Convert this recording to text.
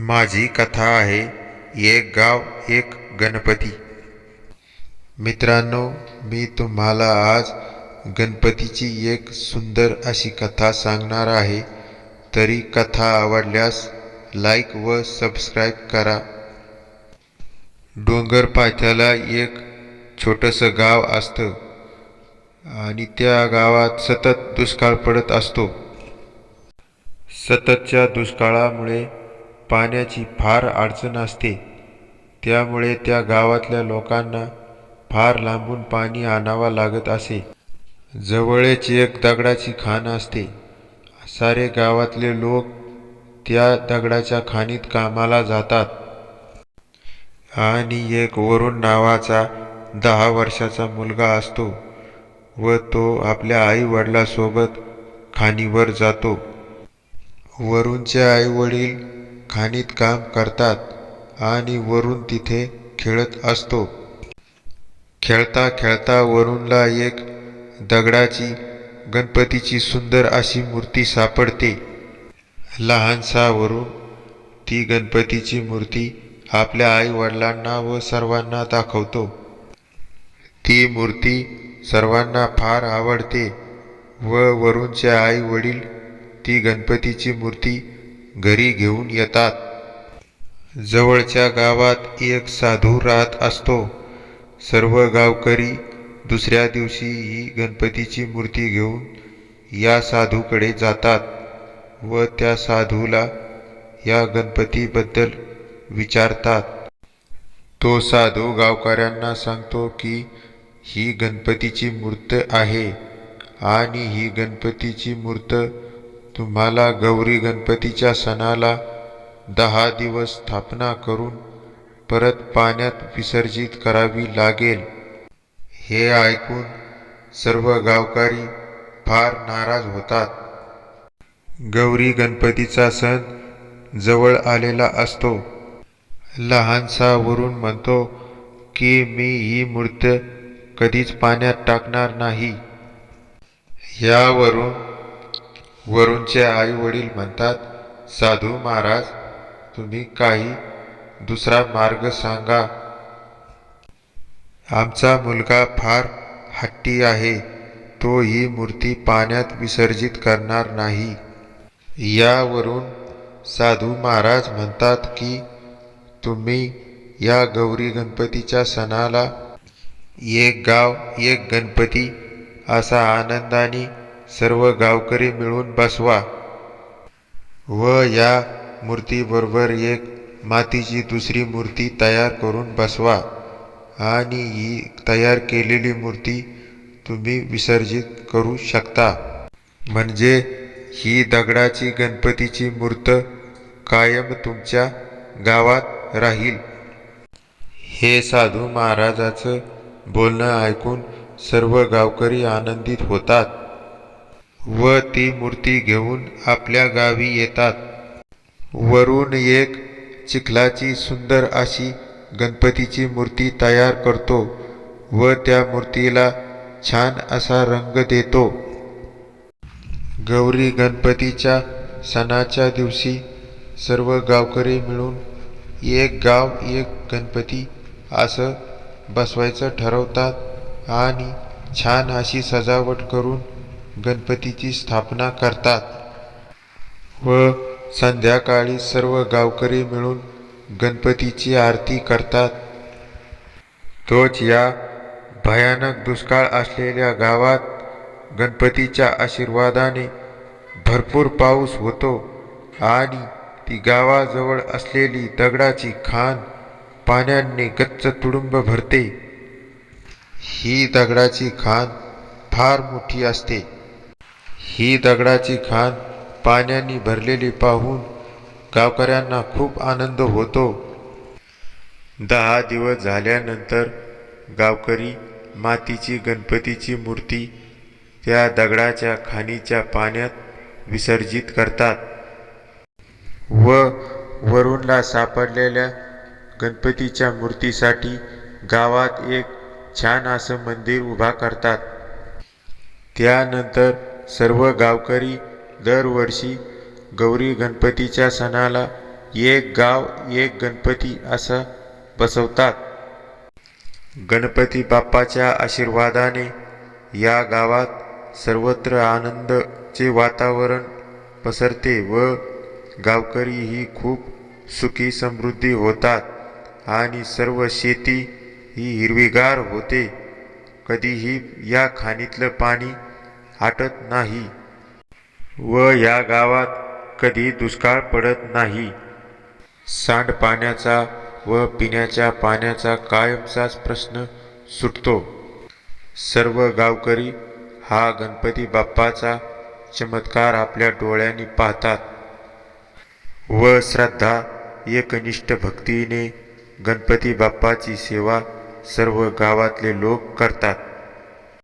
माझी कथा आहे एक गाव एक गणपती. मित्रांनो मी तुम्हाला आज गणपतीची एक सुंदर अशी कथा सांगणार आहे. तरी कथा आवडल्यास लाईक व सबस्क्राईब करा. डोंगर पायथ्याला एक छोटंसं गाव असतं आणि त्या गावात सतत दुष्काळ पडत असतो. सततच्या दुष्काळामुळे पाण्याची फार अडचण असते. त्यामुळे त्या गावातल्या लोकांना फार लांबून पाणी आणावं लागत असे. जवळच एक दगडाची खाण असते. सारे गावातले लोक त्या दगडाच्या खाणीत कामाला जातात. आणि एक वरुण नावाचा दहा वर्षाचा मुलगा असतो व तो आपल्या आई वडिलासोबत खाणीवर जातो. वरुणचे आई वडील खाणीत काम करतात आणि वरुण तिथे खेळत असतो. खेळता खेळता वरुणला एक दगडाची गणपतीची सुंदर अशी मूर्ती सापडते. लहानसा वरुण ती गणपतीची मूर्ती आपल्या आईवडिलांना व सर्वांना दाखवतो. ती मूर्ती सर्वांना फार आवडते व वरुणचे आई वडील ती गणपतीची मूर्ती घरी घेऊन येतात. जवळच्या गावात एक साधू राहत असतो. सर्व गावकरी दुसऱ्या दिवशी ही गणपतीची मूर्ती घेऊन या साधूकडे जातात व त्या साधूला या गणपतीबद्दल विचारतात. तो साधू गावकऱ्यांना सांगतो की ही गणपतीची मूर्त आहे आणि ही गणपतीची मूर्त तुम्हाला गौरी गणपतीच्या सणाला दहा दिवस स्थापना करून परत पाण्यात विसर्जित करावी लागेल. हे ऐकून सर्व गावकरी फार नाराज होतात. गौरी गणपतीचा सण जवळ आलेला असतो. लहानसा वरून म्हणतो की मी ही मूर्त कधीच पाण्यात टाकणार नाही. यावरून वरूणचे आई वडील म्हणतात साधू महाराज तुम्ही काही दुसरा मार्ग सांगा. आमचा मुलगा फार हट्टी आहे तो ही मूर्ती पाण्यात विसर्जित करणार नाही. यावरून साधू महाराज म्हणतात की तुम्ही या गौरी गणपतीच्या सणाला एक गाव एक गणपती असा आनंदाने सर्व गावकरी मिळून बसवा. व या मूर्तीबरोबर एक मातीची दुसरी मूर्ती तयार करून बसवा. आणि ही तयार केलेली मूर्ती तुम्ही विसर्जित करू शकता. म्हणजे ही दगडाची गणपतीची मूर्त कायम तुमच्या गावात राहील. हे साधू महाराजाचं बोलणं ऐकून सर्व गावकरी आनंदित होतात. व ती मूर्ती घेऊन आपल्या गावी येतात. वरून एक चिखलाची सुंदर अशी गणपतीची मूर्ती तयार करतो व त्या मूर्तीला छान असा रंग देतो. गौरी गणपतीच्या सणाच्या दिवशी सर्व गावकरी मिळून एक गाव एक गणपती असं बसवायचं ठरवतात आणि छान अशी सजावट करून गणपतीची स्थापना करतात. व संध्याकाळी सर्व गावकरी मिळून गणपतीची आरती करतात. तोच या भयानक दुष्काळ असलेल्या गावात गणपतीच्या आशीर्वादाने भरपूर पाऊस होतो आणि ती गावाजवळ असलेली दगडाची खाण पाण्याने गच्च तुडुंब भरते. ही दगडाची खाण फार मोठी असते. ही दगडाची खाण पाण्याने भरलेली पाहून गावकऱ्यांना खूप आनंद होतो. दहा दिवस झाल्यानंतर गावकरी मातीची गणपतीची मूर्ती त्या दगडाच्या खाणीच्या पाण्यात विसर्जित करतात व वरुणला सापडलेल्या गणपतीच्या मूर्तीसाठी गावात एक छान असं मंदिर उभा करतात. त्यानंतर सर्व गावकरी दरवर्षी गौरी गणपतीच्या सणाला एक गाव एक गणपती असं बसवतात. गणपती बाप्पाच्या आशीर्वादाने या गावात सर्वत्र आनंदचे वातावरण पसरते व गावकरीही खूप सुखी समृद्धी होतात आणि सर्व शेती ही हिरवीगार होते. कधीही या खाणीतलं पाणी आटत नाही. व या गावात कधी दुष्काळ पडत नाही. सांडपाण्याचा व पिण्याच्या पाण्याचा कायमचाच प्रश्न सुटतो. सर्व गावकरी हा गणपती बाप्पाचा चमत्कार आपल्या डोळ्यांनी पाहतात. व श्रद्धा एकनिष्ठ भक्तीने गणपती बाप्पाची सेवा सर्व गावातले लोक करतात.